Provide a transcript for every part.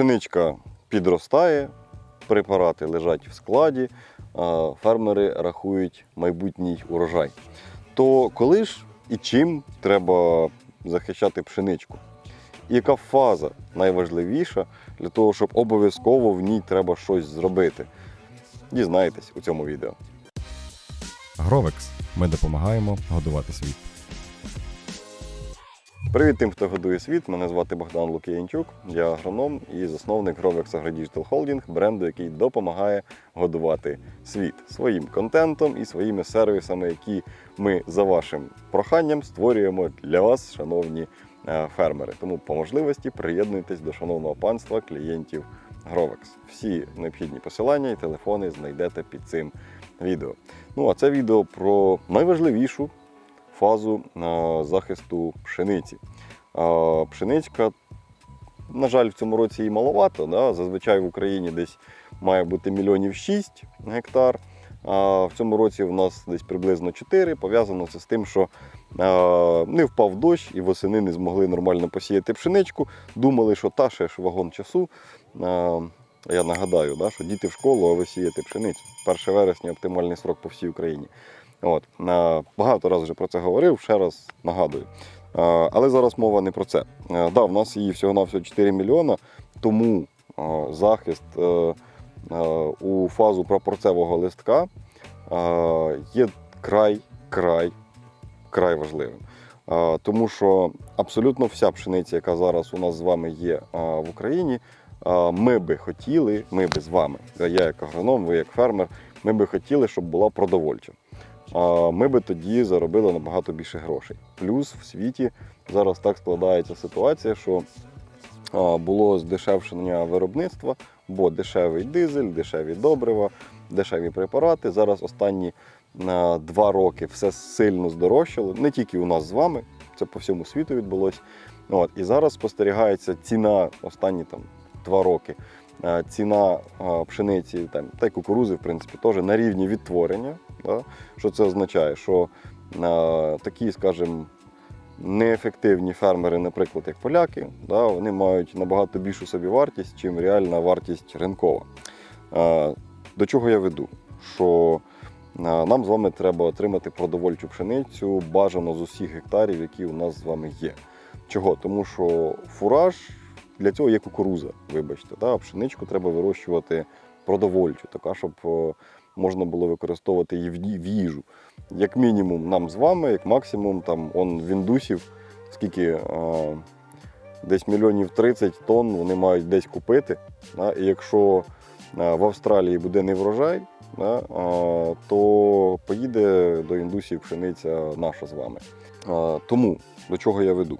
Пшеничка підростає, препарати лежать в складі, фермери рахують майбутній урожай. То коли ж і чим треба захищати пшеничку? Яка фаза найважливіша для того, щоб обов'язково в ній треба щось зробити? Дізнаєтесь у цьому відео. Гровекс. Ми допомагаємо годувати світ. Привіт тим, хто годує світ. Мене звати Богдан Лукіянчук. Я агроном і засновник Grovex AgroDigital Holding, бренду, який допомагає годувати світ своїм контентом і своїми сервісами, які ми за вашим проханням створюємо для вас, шановні е, фермери. Тому по можливості приєднуйтесь до шановного панства клієнтів Grovex. Всі необхідні посилання і телефони знайдете під цим відео. Ну а це відео про найважливішу фазу е, захисту пшениці. Е, Пшеничка, на жаль, в цьому році і маловато. Да? Зазвичай в Україні десь має бути мільйонів 6 гектар. А в цьому році в нас десь приблизно 4. Пов'язано це з тим, що е, не впав дощ і восени не змогли нормально посіяти пшеничку. Думали, що та ще ж вагон часу. Я нагадаю, да, що діти в школу, а ви сієте пшеницю. 1 вересня оптимальний срок по всій Україні. От. Багато разів вже про це говорив, ще раз нагадую. Але зараз мова не про це. Е, Да, в нас її всього-навсього 4 мільйона, тому захист е, е, у фазу прапорцевого листка є край, край, край важливим. Тому що абсолютно вся пшениця, яка зараз у нас з вами є в Україні, ми би хотіли, ми би з вами, я як агроном, ви як фермер, ми би хотіли, щоб була продовольча. Ми би тоді заробили набагато більше грошей. Плюс в світі зараз так складається ситуація, що було здешевшення виробництва, бо дешевий дизель, дешеві добрива, дешеві препарати. Зараз останні два роки все сильно здорожчало, не тільки у нас з вами, це по всьому світу відбулося. І зараз спостерігається ціна останні там два роки. Е, Ціна е, пшениці там, та й кукурузи, в принципі, теж на рівні відтворення. Да? Що це означає? Що е, такі, скажімо, неефективні фермери, наприклад, як поляки, да, вони мають набагато більшу собівартість, чим реальна вартість ринкова. До чого я веду? Що нам з вами треба отримати продовольчу пшеницю бажано з усіх гектарів, які у нас з вами є. Чого? Тому що фураж для цього є кукуруза, вибачте. Да? А пшеничку треба вирощувати продовольчу, така, щоб можна було використовувати її в їжу. Як мінімум, нам з вами, як максимум, там он в індусів, скільки е, десь мільйонів 30 тонн вони мають десь купити. Да? І якщо в Австралії буде не врожай, да, то поїде до індусів пшениця наша з вами. Тому до чого я веду?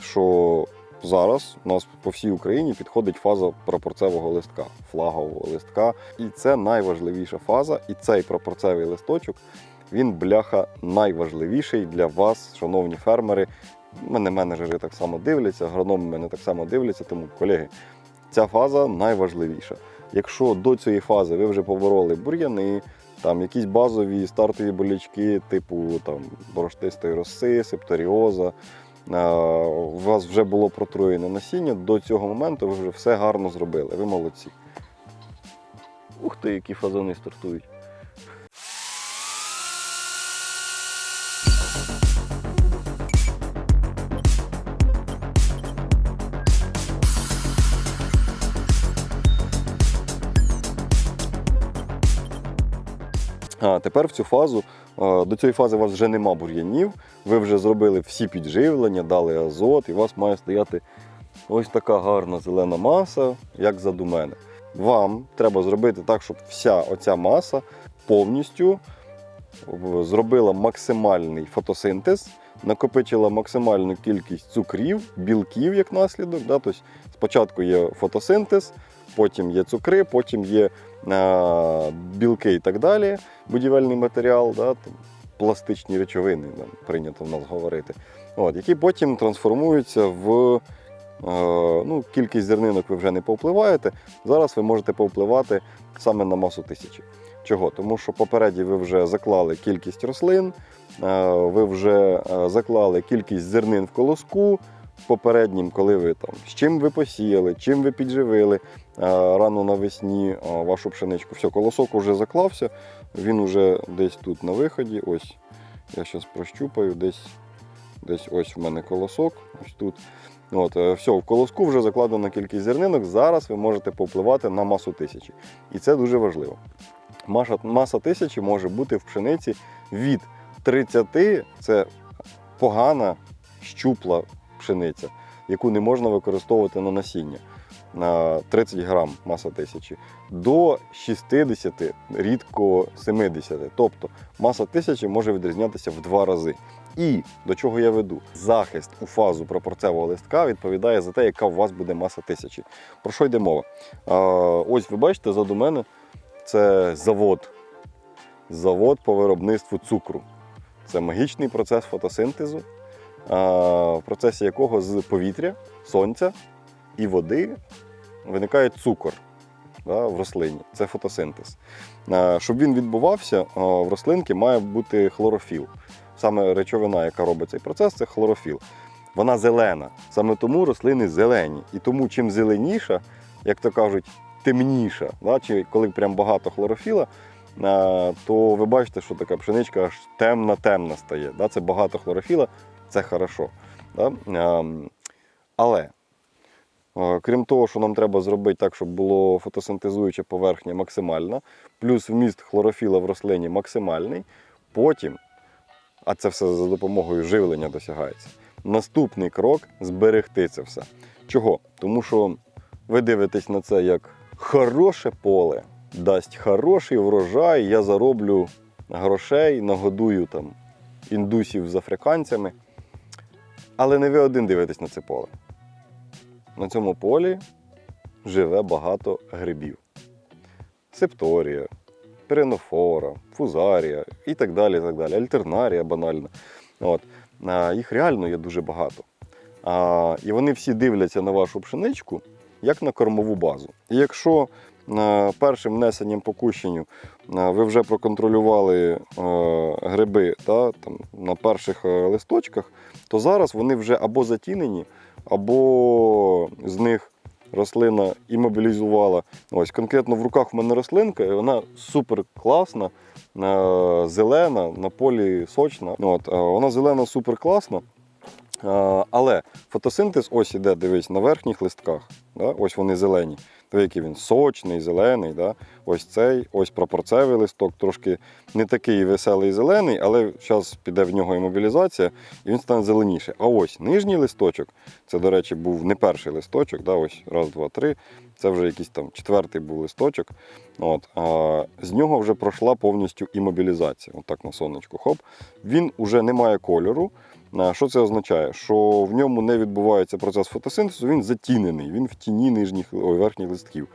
Що зараз у нас по всій Україні підходить фаза прапорцевого листка, флагового листка. І це найважливіша фаза. І цей прапорцевий листочок він бляха найважливіший для вас, шановні фермери. Мене менеджери так само дивляться, агрономи мене так само дивляться. Тому, колеги, ця фаза найважливіша. Якщо до цієї фази ви вже побороли бур'яни, там якісь базові стартові болячки, типу там бороштистої роси, септоріоза, у вас вже було протруєне насіння, до цього моменту ви вже все гарно зробили. Ви молодці. Ух ти, які фазони стартують. А тепер в цю фазу, до цієї фази у вас вже нема бур'янів, ви вже зробили всі підживлення, дали азот, і у вас має стояти ось така гарна зелена маса, як заду мене. Вам треба зробити так, щоб вся оця маса повністю зробила максимальний фотосинтез, накопичила максимальну кількість цукрів, білків як наслідок. Да? Тобто спочатку є фотосинтез, потім є цукри, потім є е, білки і так далі, будівельний матеріал, да? там, пластичні речовини, там, прийнято в нас говорити, От, які потім трансформуються в е, ну, кількість зернинок ви вже не повпливаєте. Зараз ви можете повпливати саме на масу тисячі. Чого? Тому що попереді ви вже заклали кількість рослин, е, ви вже е, заклали кількість зернин в колоску, попереднім, коли ви там з чим ви посіяли, чим ви підживили а, рано навесні а, вашу пшеничку. Все, колосок уже заклався, він уже десь тут на виході. Ось я зараз прощупаю, десь, десь ось в мене колосок, ось тут. От, е, все, в колоску вже закладена кількість зернинок. Зараз ви можете повпливати на масу тисячі. І це дуже важливо. Маса, маса тисячі може бути в пшениці від 30, це погана щупла пшениця, яку не можна використовувати на насіння. На 30 грам маса тисячі до 60, рідко 70. Тобто маса тисячі може відрізнятися в два рази. І до чого я веду? Захист у фазу прапорцевого листка відповідає за те, яка у вас буде маса тисячі. Про що йде мова? Ось ви бачите, ззаду мене це завод. Завод по виробництву цукру. Це магічний процес фотосинтезу, в процесі якого з повітря, сонця і води виникає цукор да, в рослині. Це фотосинтез. Щоб він відбувався, в рослинки має бути хлорофіл. Саме речовина, яка робить цей процес, це хлорофіл. Вона зелена. Саме тому рослини зелені. І тому чим зеленіша, як то кажуть, темніша, да, чи коли прям багато хлорофіла, то ви бачите, що така пшеничка аж темна-темна стає. Да? Це багато хлорофіла, це хорошо. Да? Ем, Але е, крім того, що нам треба зробити так, щоб було фотосинтезуюча поверхня максимальна, плюс вміст хлорофіла в рослині максимальний, потім, а це все за допомогою живлення досягається. Наступний крок зберегти це все. Чого? Тому що ви дивитесь на це як хороше поле, дасть хороший врожай, я зароблю грошей, нагодую там індусів з африканцями. Але не ви один дивитесь на це поле. На цьому полі живе багато грибів. Септорія, перенофора, фузарія і так далі. так далі. Альтернарія банальна. От. Їх реально є дуже багато. А, І вони всі дивляться на вашу пшеничку як на кормову базу. І якщо першим внесенням по кущенню ви вже проконтролювали е, гриби та, там, на перших е, листочках, то зараз вони вже або затінені, або з них рослина імобілізувала. Ось конкретно в руках в мене рослинка, і вона супер класна, е, зелена, на полі сочна. От, вона зелена супер класна. Але фотосинтез ось іде, дивись, на верхніх листках. Да? Ось вони зелені. Диви, який він сочний, зелений. Да? Ось цей, ось прапорцевий листок, трошки не такий веселий зелений, але зараз піде в нього імобілізація, і він стане зеленіший. А ось нижній листочок, це, до речі, був не перший листочок, да? ось раз, два, три. Це вже якийсь там четвертий був листочок. От, а, з нього вже пройшла повністю імобілізація. Отак на сонечку. Хоп. Він уже не має кольору. Що це означає? Що в ньому не відбувається процес фотосинтезу, він затінений, він в тіні нижніх ой, верхніх листків.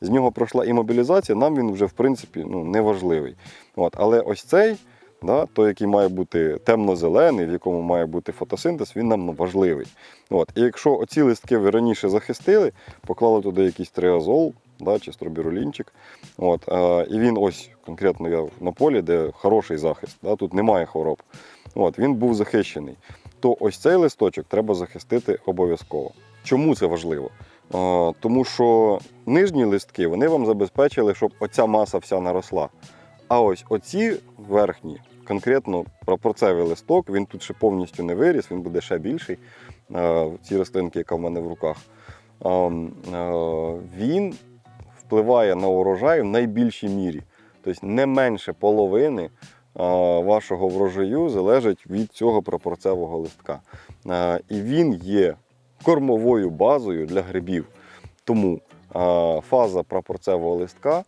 З нього пройшла імобілізація, нам він вже в принципі ну, не важливий. От, але ось цей, да, той, який має бути темно-зелений, в якому має бути фотосинтез, він нам важливий. От, і якщо оці листки ви раніше захистили, поклали туди якийсь триазол да, чи стробірулінчик, от, е, і він ось конкретно я на полі, де хороший захист, да, тут немає хвороб. От, він був захищений. То ось цей листочок треба захистити обов'язково. Чому це важливо? А, тому що нижні листки вони вам забезпечили, щоб оця маса вся наросла. А ось оці верхні, конкретно прапорцевий листок, він тут ще повністю не виріс, він буде ще більший. а, Ці рослинки, яка в мене в руках. А, а, Він впливає на урожай в найбільшій мірі. Тобто не менше половини вашого врожаю залежить від цього прапорцевого листка. І він є кормовою базою для грибів. Тому фаза прапорцевого листка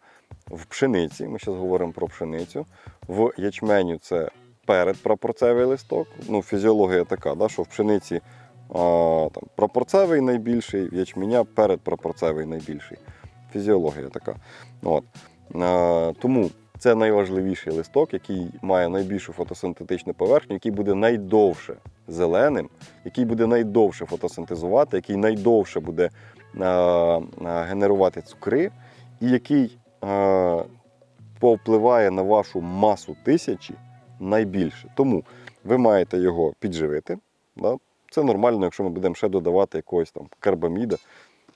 в пшениці, ми зараз говоримо про пшеницю, в ячменю це передпрапорцевий листок. Ну, фізіологія така, да, що в пшениці там, прапорцевий найбільший, в ячменя передпрапорцевий найбільший. Фізіологія така. От. Тому це найважливіший листок, який має найбільшу фотосинтетичну поверхню, який буде найдовше зеленим, який буде найдовше фотосинтезувати, який найдовше буде а, а, генерувати цукри, і який а, повпливає на вашу масу тисячі найбільше. Тому ви маєте його підживити, да? Це нормально, якщо ми будемо ще додавати якогось там карбаміда,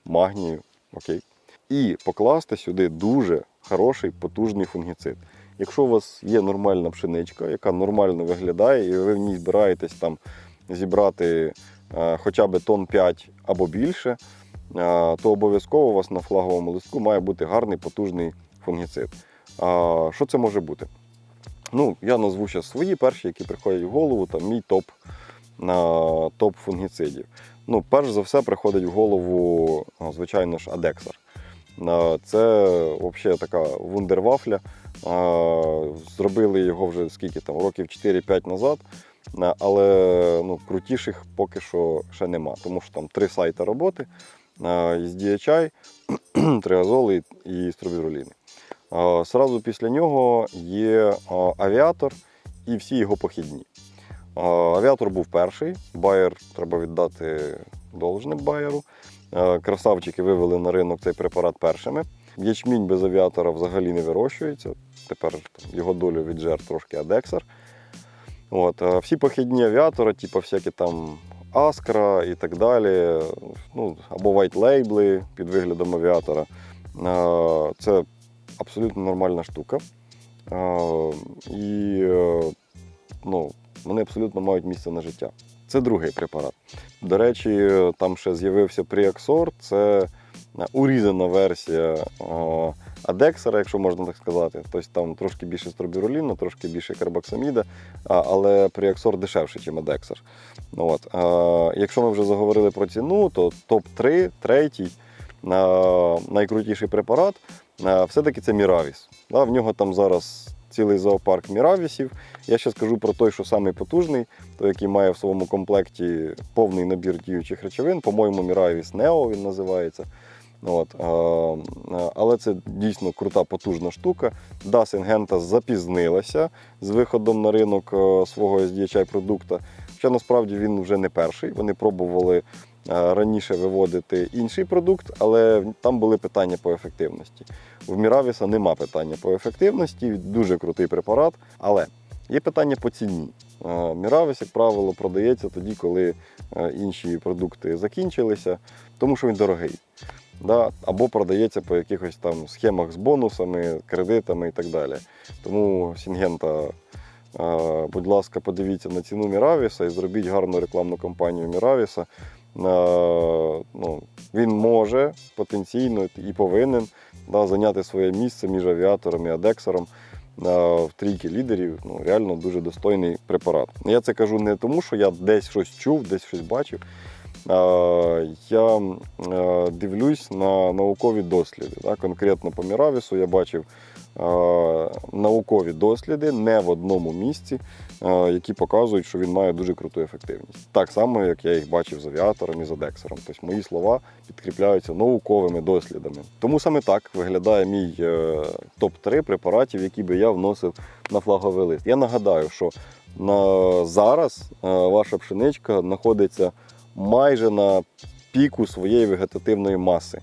магнію, окей. І покласти сюди дуже хороший потужний фунгіцид. Якщо у вас є нормальна пшеничка, яка нормально виглядає, і ви в ній збираєтесь там зібрати е, хоча б тонн 5 або більше, е, то обов'язково у вас на флаговому листку має бути гарний потужний фунгіцид. А, що це може бути? Ну, я назву зараз свої перші, які приходять в голову, там мій топ на топ фунгіцидів. Ну, перш за все, приходить в голову, звичайно ж, Адексар. Це взагалі така вундервафля. Зробили його вже скільки там, років 4-5 назад. Але ну, крутіших поки що ще нема, тому що там три сайти роботи: а, із DHI, триазоли і стробіроліни. А, Сразу після нього є авіатор і всі його похідні. Авіатор був перший, Байер треба віддати должне Байеру. Красавчики вивели на ринок цей препарат першими. Ячмінь без авіатора взагалі не вирощується. Тепер його долю віджер трошки Адексар. От, всі похідні авіатори, типу всякі там Аскра і так далі, ну, або white лейбли під виглядом авіатора. Це абсолютно нормальна штука. І е, ну, вони абсолютно мають місце на життя. Це другий препарат. До речі, там ще з'явився Пріаксор, це е, урізана версія Адексера, якщо можна так сказати. Тобто там трошки більше стробіроліну, трошки більше карбоксаміда, але Пріаксор дешевше, ніж Адексер. Ну, от. Е, Якщо ми вже заговорили про ціну, то топ-3, третій, е, найкрутіший препарат все-таки це Міравіс. В нього там зараз цілий зоопарк Міравісів. Я ще скажу про той, що самий потужний, той, який має в своєму комплекті повний набір діючих речовин. По-моєму, Міравіс Нео він називається. От, але це дійсно крута, потужна штука. Да, Сингента запізнилася з виходом на ринок е, свого SDHI продукту. Хоча насправді він вже не перший. Вони пробували раніше виводити інший продукт, але там були питання по ефективності. В Міравіса нема питання по ефективності, дуже крутий препарат, але є питання по ціні. Е, Міравіс, як правило, продається тоді, коли е, інші продукти закінчилися, тому що він дорогий. Да? Або продається по якихось там схемах з бонусами, кредитами і так далі. Тому Сінгента, е, будь ласка, подивіться на ціну Міравіса і зробіть гарну рекламну кампанію Міравіса. Е, Ну, він може потенційно і повинен да, зайняти своє місце між авіатором і адексером е, в трійки лідерів. Ну, реально дуже достойний препарат. Я це кажу не тому, що я десь щось чув, десь щось бачив. Е, Я дивлюсь на наукові досліди. Конкретно по Міравісу я бачив наукові досліди не в одному місці, е, які показують, що він має дуже круту ефективність. Так само, як я їх бачив з авіатором і з адексером. Тобто мої слова підкріпляються науковими дослідами. Тому саме так виглядає мій е, топ-3 препаратів, які би я вносив на флаговий лист. Я нагадаю, що на зараз е, ваша пшеничка знаходиться майже на піку своєї вегетативної маси.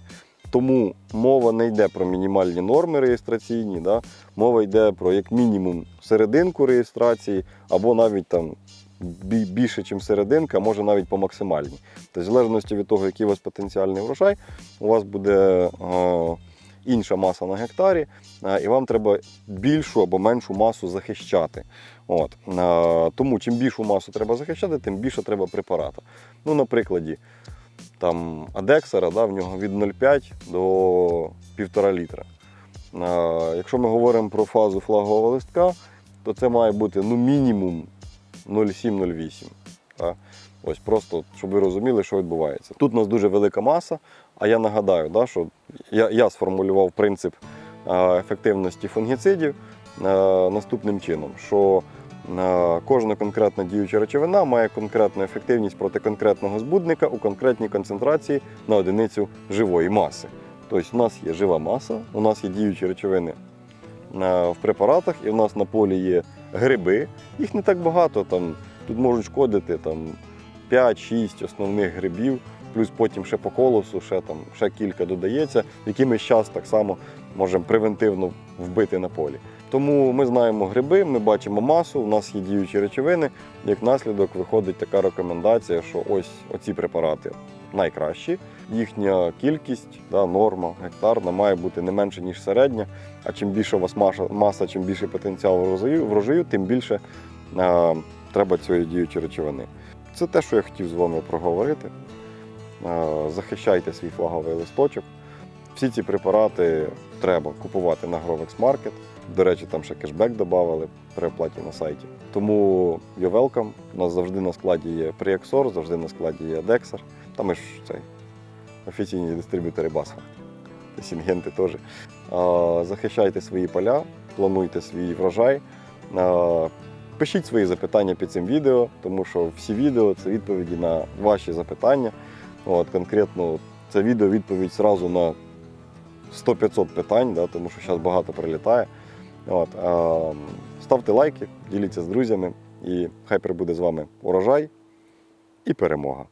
Тому мова не йде про мінімальні норми реєстраційні, да? мова йде про як мінімум серединку реєстрації, або навіть там більше, ніж серединка, може навіть по максимальній. Тобто, в залежності від того, який у вас потенціальний врожай, у вас буде е, інша маса на гектарі, е, і вам треба більшу або меншу масу захищати. От. Е, тому чим більшу масу треба захищати, тим більше треба препарата. Ну, на прикладі там Адексера, да, в нього від 0,5 до 1,5 літра. Якщо ми говоримо про фазу флагового листка, то це має бути ну, мінімум 0,7-0,8. Да? Ось просто, щоб ви розуміли, що відбувається. Тут у нас дуже велика маса, а я нагадаю, да, що я, я сформулював принцип ефективності фунгіцидів наступним чином, що кожна конкретна діюча речовина має конкретну ефективність проти конкретного збудника у конкретній концентрації на одиницю живої маси. Тобто у нас є жива маса, у нас є діючі речовини е, в препаратах, і у нас на полі є гриби. Їх не так багато. Там, тут можуть шкодити там, 5-6 основних грибів, плюс потім ще по колосу, ще, там, ще кілька додається, які ми зараз так само можемо превентивно вбити на полі. Тому ми знаємо гриби, ми бачимо масу, у нас є діючі речовини. Як наслідок виходить така рекомендація, що ось оці препарати найкращі. Їхня кількість, да, норма гектарна має бути не менше, ніж середня. А чим більше у вас маса, чим більше потенціал врожаю, тим більше е, треба цієї діючої речовини. Це те, що я хотів з вами проговорити. Е, захищайте свій флаговий листочок. Всі ці препарати треба купувати на Grovex Market. До речі, там ще кешбек додавали при оплаті на сайті. Тому you're welcome. У нас завжди на складі є Preaxor, завжди на складі є Dexar. Та ми ж цей офіційні дистриб'ютори Басфа. Та Сінгенти теж. Захищайте свої поля, плануйте свій врожай. Пишіть свої запитання під цим відео, тому що всі відео це відповіді на ваші запитання. От, конкретно це відео відповідь зразу на 100-500 питань, да, тому що зараз багато прилітає. От, е, ставте лайки, діліться з друзями, і хай прибуде з вами урожай і перемога.